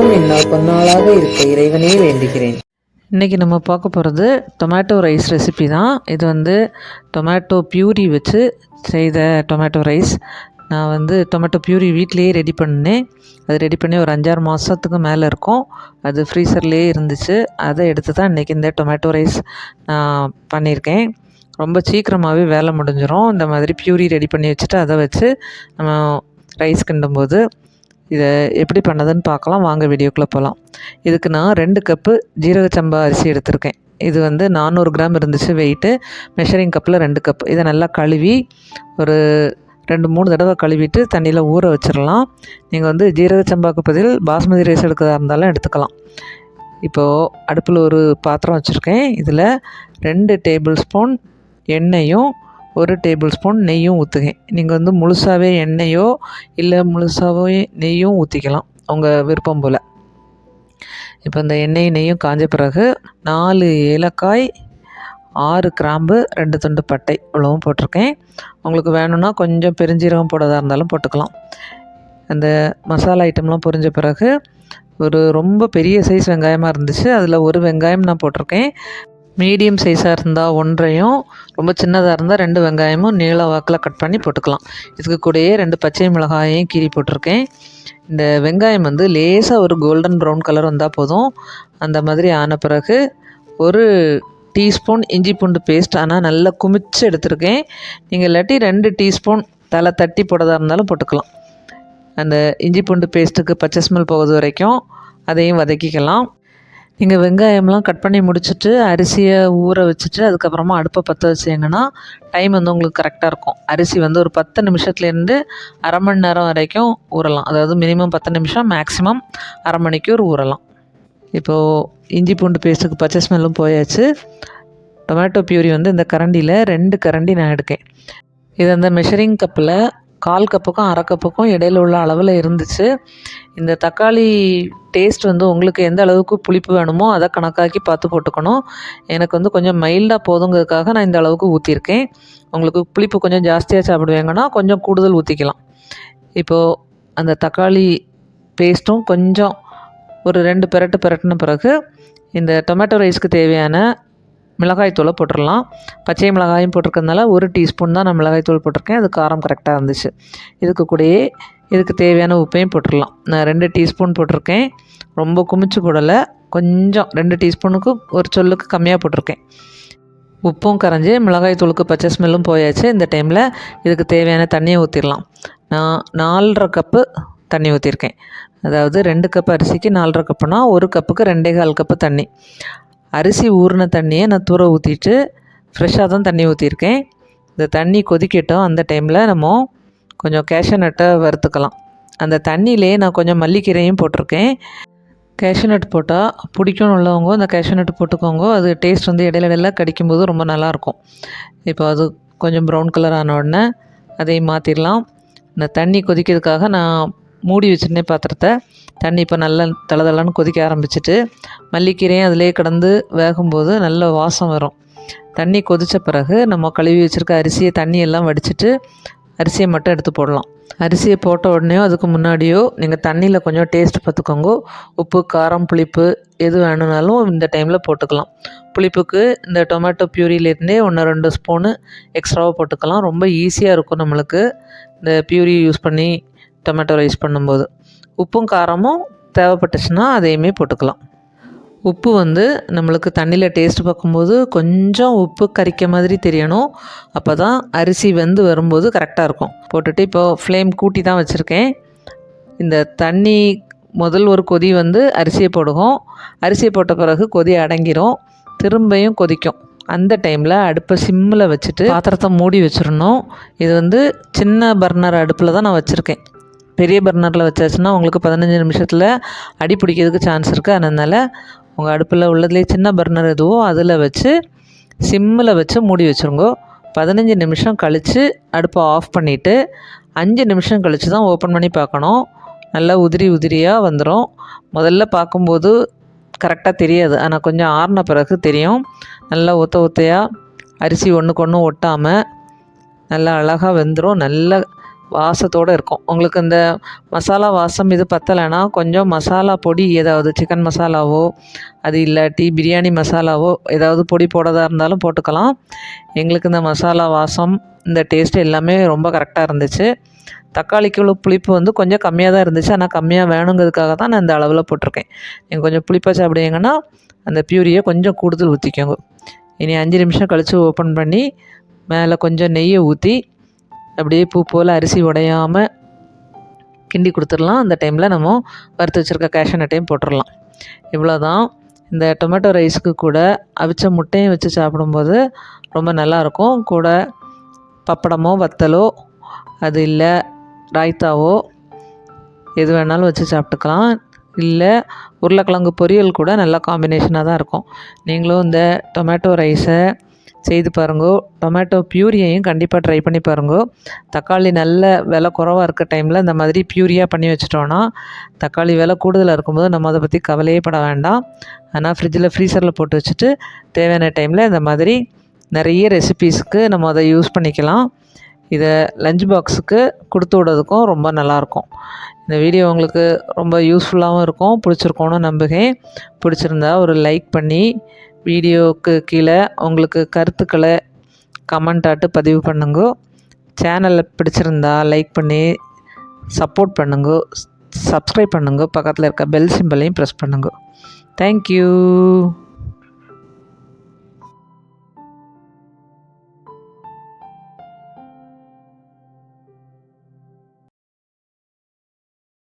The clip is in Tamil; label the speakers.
Speaker 1: அனைவருக்கும் இந்நாள் பொன்னாளாக இருக்க இறைவனே வேண்டுகிறேன்.
Speaker 2: இன்றைக்கி நம்ம பார்க்க போகிறது டொமேட்டோ ரைஸ் ரெசிபி தான். இது வந்து டொமேட்டோ பியூரி வச்சு செய்த டொமேட்டோ ரைஸ் நான் வந்து டொமேட்டோ பியூரி வீட்டிலேயே ரெடி பண்ணேன் அது ரெடி பண்ணி ஒரு அஞ்சாறு மாதத்துக்கு மேலே இருக்கும். அது ஃப்ரீசர்லேயே இருந்துச்சு. அதை எடுத்து தான் இன்றைக்கி இந்த டொமேட்டோ ரைஸ் நான் பண்ணியிருக்கேன். ரொம்ப சீக்கிரமாகவே வேலை முடிஞ்சிடும் இந்த மாதிரி பியூரி ரெடி பண்ணி வச்சுட்டு அதை வச்சு நம்ம ரைஸ் கிண்டும்போது இதை எப்படி பண்ணதுன்னு பார்க்கலாம். வாங்க வீடியோக்குள்ளே போகலாம் இதுக்கு நான் ரெண்டு கப்பு ஜீரக சம்பா அரிசி எடுத்திருக்கேன். இது வந்து நானூறு கிராம் இருந்துச்சு வெயிட்டு மெஷரிங் கப்பில் ரெண்டு கப் இதை நல்லா கழுவி ஒரு ரெண்டு மூணு தடவை கழுவிட்டு தண்ணியில் ஊற வச்சிடலாம் நீங்கள் வந்து ஜீரக சம்பாவுக்கு பதில் பாஸ்மதி ரைஸ் எடுக்கிறதா இருந்தாலும் எடுத்துக்கலாம். இப்போது அடுப்பில் ஒரு பாத்திரம் வச்சுருக்கேன். இதில் ரெண்டு டேபிள் ஸ்பூன் எண்ணெயும் ஒரு டேபிள் ஸ்பூன் நெய்யும் ஊற்றுங்க நீங்கள் வந்து முழுசாகவே எண்ணெயோ இல்லை முழுசாகவே நெய்யும் ஊற்றிக்கலாம் உங்கள் விருப்பம் போல். இப்போ இந்த எண்ணெய் நெய்யும் காஞ்ச பிறகு நாலு ஏலக்காய் ஆறு கிராம்பு ரெண்டு துண்டு பட்டை இவ்வளவும் போட்டிருக்கேன். உங்களுக்கு வேணும்னா கொஞ்சம் பெருஞ்சீரகம் போடதாக இருந்தாலும் போட்டுக்கலாம். அந்த மசாலா ஐட்டம்லாம் பொரிஞ்ச பிறகு ஒரு ரொம்ப பெரிய சைஸ் வெங்காயமாக இருந்துச்சு. அதில் ஒரு வெங்காயம் நான் போட்டிருக்கேன். மீடியம் சைஸாக இருந்தால் ஒன்றையும் ரொம்ப சின்னதாக இருந்தால் ரெண்டு வெங்காயமும் நீள வாக்கில் கட் பண்ணி போட்டுக்கலாம். இதுக்கு கூடயே ரெண்டு பச்சை மிளகாயையும் கீறி போட்டிருக்கேன். இந்த வெங்காயம் வந்து லேசாக ஒரு கோல்டன் ப்ரௌன் கலர் வந்தால் போதும். அந்த மாதிரி ஆன பிறகு ஒரு டீஸ்பூன் இஞ்சி பூண்டு பேஸ்ட் ஆனால் நல்லா குமிச்சு எடுத்திருக்கேன். நீங்கள் இல்லாட்டி ரெண்டு டீஸ்பூன் தலை தட்டி போடுறதா இருந்தாலும் போட்டுக்கலாம். அந்த இஞ்சி பூண்டு பேஸ்ட்டுக்கு பச்சை ஸ்மெல் போகிறது வரைக்கும் அதையும் வதக்கிக்கலாம். இங்கே வெங்காயம்லாம் கட் பண்ணி முடிச்சுட்டு அரிசியை ஊற வச்சுட்டு அதுக்கப்புறமா அடுப்பை பற்ற வச்சிங்கன்னா டைம் வந்து உங்களுக்கு கரெக்டாக இருக்கும். அரிசி வந்து ஒரு பத்து நிமிஷத்துலேருந்து அரை மணி நேரம் வரைக்கும் ஊறலாம். அதாவது மினிமம் பத்து நிமிஷம் மேக்ஸிமம் அரை மணிக்கூர் ஊறலாம். இப்போது இஞ்சி பூண்டு பேஸ்ட்டுக்கு பச்சை ஸ்மெல்லும் போயாச்சு. டொமேட்டோ பியூரி வந்து இந்த கரண்டியில் ரெண்டு கரண்டி நான் எடுக்கேன். இது அந்த மெஷரிங் கப்பில் கால் கப்புக்கும் அரை கப்புக்கும் இடையில உள்ள அளவில் இருந்துச்சு. இந்த தக்காளி டேஸ்ட் வந்து உங்களுக்கு எந்த அளவுக்கு புளிப்பு வேணுமோ அதை கணக்காக்கி பார்த்து போட்டுக்கணும். எனக்கு வந்து கொஞ்சம் மைல்டாக போதுங்கிறதுக்காக நான் இந்த அளவுக்கு ஊற்றிருக்கேன் உங்களுக்கு புளிப்பு கொஞ்சம் ஜாஸ்தியாக சாப்பிடுவாங்கன்னா கொஞ்சம் கூடுதல் ஊற்றிக்கலாம் இப்போது அந்த தக்காளி பேஸ்ட்டும் கொஞ்சம் ஒரு ரெண்டு பெரட்டு பெரட்டின பிறகு இந்த டொமேட்டோ ரைஸ்க்கு தேவையான மிளகாய் தூளை போட்டுடலாம். பச்சை மிளகாயும் போட்டிருக்கறதுனால ஒரு டீஸ்பூன் தான் நான் மிளகாய் தூள் போட்டிருக்கேன். அது காரம் கரெக்டாக இருந்துச்சு. இதுக்கு கூடயே இதுக்கு தேவையான உப்பையும் போட்டுடலாம். நான் ரெண்டு டீஸ்பூன் போட்டிருக்கேன். ரொம்ப குமிச்சு போடலை. கொஞ்சம் ரெண்டு டீஸ்பூனுக்கு ஒரு சொல்லுக்கு கம்மியாக போட்டிருக்கேன். உப்பும் கரைஞ்சி மிளகாய் தூளுக்கு பச்சை ஸ்மெல்லும் போயாச்சு. இந்த டைமில் இதுக்கு தேவையான தண்ணியை ஊற்றிடலாம் நான் நாலரை கப்பு தண்ணி ஊற்றிருக்கேன் அதாவது ரெண்டு கப் அரிசிக்கு நாலரை கப்புனா ஒரு கப்புக்கு ரெண்டே கால் கப்பு தண்ணி. அரிசி ஊறின தண்ணியை நான் தூர ஊற்றிட்டு ஃப்ரெஷ்ஷாக தான் தண்ணி ஊற்றிருக்கேன் இந்த தண்ணி கொதிக்கட்டும். அந்த டைமில் நம்ம கொஞ்சம் கேஷ்யூ வறுத்துக்கலாம். அந்த தண்ணியிலே நான் கொஞ்சம் மல்லிக்கீரையும் போட்டிருக்கேன். கேஷ்யூ நட் போட்டால் பிடிக்கும்னு உள்ளவங்க அந்த கேஷ்யூ நட் போட்டுக்கோங்க. அது டேஸ்ட் வந்து இடையில இடையில கடிக்கும்போது ரொம்ப நல்லாயிருக்கும் இப்போ அது கொஞ்சம் ப்ரௌன் கலர் ஆன உடனே அதையும் மாற்றிடலாம் இந்த தண்ணி கொதிக்கிறதுக்காக நான் மூடி வச்சுருந்தே பாத்திரத்தை. தண்ணி இப்போ நல்லா தளதளன்னு கொதிக்க ஆரம்பிச்சிட்டு மல்லிக்கீரையும் அதிலே கடந்து வேகும்போது நல்ல வாசம் வரும். தண்ணி கொதித்த பிறகு நம்ம கழுவி வச்சுருக்க அரிசியை தண்ணியெல்லாம் வடிச்சிட்டு அரிசியை மட்டும் எடுத்து போடலாம். அரிசியை போட்ட உடனேயோ அதுக்கு முன்னாடியோ நீங்கள் தண்ணியில் கொஞ்சம் டேஸ்ட் பார்த்துக்கோங்க. உப்பு காரம் புளிப்பு எது வேணும்னாலும் இந்த டைமில் போட்டுக்கலாம். புளிப்புக்கு இந்த டொமேட்டோ பியூரியிலேருந்தே ஒன்று ரெண்டு ஸ்பூனு எக்ஸ்ட்ராவாக போட்டுக்கலாம். ரொம்ப ஈஸியாக இருக்கும் நம்மளுக்கு. இந்த பியூரி யூஸ் பண்ணி டொமேட்டோ ரைஸ் பண்ணும்போது. உப்பும் காரமும் தேவைப்பட்டுச்சுன்னா அதையுமே போட்டுக்கலாம். உப்பு வந்து நம்மளுக்கு தண்ணியில் டேஸ்ட் பார்க்கும்போது கொஞ்சம் உப்பு கரிக்க மாதிரி தெரியணும். அப்போ தான் அரிசி வந்து வரும்போது கரெக்டாக இருக்கும். போட்டுட்டு இப்போது ஃப்ளேம் கூட்டி தான் வச்சுருக்கேன். இந்த தண்ணி முதல் ஒரு கொதி வந்து அரிசியை போடுவோம். அரிசியை போட்ட பிறகு கொதி அடங்கிரும். திரும்பியும் கொதிக்கும். அந்த டைமில் அடுப்பை சிம்மில் வச்சுட்டு பாத்திரத்தை மூடி வச்சிடணும். இது வந்து சின்ன பர்னர் அடுப்பில் தான் நான் வச்சுருக்கேன். பெரிய பர்னரில் வச்சாச்சுன்னா உங்களுக்கு பதினஞ்சு நிமிஷத்தில் அடி பிடிக்கிறதுக்கு சான்ஸ் இருக்குது அதனால் உங்கள் அடுப்பில் உள்ளதுலேயே சின்ன பர்னர் எதுவோ அதில் வச்சு சிம்மில் வச்சு மூடி வச்சுருங்கோ. பதினஞ்சு நிமிஷம் கழித்து அடுப்பை ஆஃப் பண்ணிவிட்டு அஞ்சு நிமிஷம் கழித்து தான் ஓப்பன் பண்ணி பார்க்கணும். நல்லா உதிரி உதிரியாக வந்துடும் முதல்ல பார்க்கும்போது கரெக்டாக தெரியாது. ஆனால் கொஞ்சம் ஆறின பிறகு தெரியும். நல்லா ஒத்த ஒத்தையாக அரிசி ஒன்றுக்கு ஒன்று ஒட்டாமல் நல்லா அழகாக வெந்துடும் நல்ல வாசத்தோடு இருக்கும். உங்களுக்கு இந்த மசாலா வாசம் இது பத்தலைன்னா கொஞ்சம் மசாலா பொடி ஏதாவது சிக்கன் மசாலாவோ அது இல்லாட்டி பிரியாணி மசாலாவோ ஏதாவது பொடி போடாதா இருந்தாலும் போட்டுக்கலாம். எங்களுக்கு இந்த மசாலா வாசம் இந்த டேஸ்ட் எல்லாமே ரொம்ப கரெக்டாக இருந்துச்சு. தக்காளிக்கு உள்ள புளிப்பு வந்து கொஞ்சம் கம்மியாக தான் இருந்துச்சு. ஆனால் கம்மியாக வேணுங்கிறதுக்காக தான் நான் இந்த அளவில் போட்டிருக்கேன். நீங்கள் கொஞ்சம் புளிப்பாக சாப்பிடுவீங்கன்னா அந்த பியூரியை கொஞ்சம் கூடுதல் ஊற்றிக்கோங்க இனி அஞ்சு நிமிஷம் கழித்து ஓப்பன் பண்ணி மேலே கொஞ்சம் நெய்யை ஊற்றி அப்படியே பூ போல் அரிசி உடையாமல் கிண்டி கொடுத்துடலாம். அந்த டைமில் நம்ம வறுத்து வச்சுருக்க கேஷனட்டையும் போட்டுடலாம். இவ்வளோ தான் இந்த டொமேட்டோ ரைஸுக்கு கூட அவிச்ச முட்டையும் வச்சு சாப்பிடும்போது ரொம்ப நல்லாயிருக்கும் கூட பப்படமோ வத்தலோ அது இல்லை ராய்த்தாவோ எது வேணாலும் வச்சு சாப்பிட்டுக்கலாம். இல்லை உருளைக்கிழங்கு பொரியல் கூட நல்ல காம்பினேஷனாக தான் இருக்கும். நீங்களும் இந்த டொமேட்டோ ரைஸை செய்து பாருங்கோ. டொமேட்டோ பியூரியையும் கண்டிப்பாக ட்ரை பண்ணி பாருங்கோ. தக்காளி நல்ல விலை குறவாக இருக்க டைமில் இந்த மாதிரி பியூரியாக பண்ணி வச்சிட்டோன்னா தக்காளி விலை கூடுதலாக இருக்கும்போது நம்ம அதை பற்றி கவலையே பட வேண்டாம். ஆனால் ஃப்ரிட்ஜில் ஃப்ரீசரில் போட்டு வச்சுட்டு தேவையான டைமில் இந்த மாதிரி நிறைய ரெசிபீஸ்க்கு நம்ம அதை யூஸ் பண்ணிக்கலாம். இதை லஞ்ச் பாக்ஸுக்கு கொடுத்து விடுறதுக்கும் ரொம்ப நல்லாயிருக்கும் இந்த வீடியோ உங்களுக்கு ரொம்ப யூஸ்ஃபுல்லாகவும் இருக்கும். பிடிச்சிருக்கோன்னு நம்புகிறேன். பிடிச்சிருந்தா ஒரு லைக் பண்ணி வீடியோவுக்கு கீழே உங்களுக்கு கருத்துக்களை கமெண்டாட்டு பதிவு பண்ணுங்க. சேனலில் பிடிச்சிருந்தா லைக் பண்ணி சப்போர்ட் பண்ணுங்க. சப்ஸ்கிரைப் பண்ணுங்க. பக்கத்தில் இருக்க பெல் சிம்பலையும் ப்ரெஸ் பண்ணுங்க. Thank you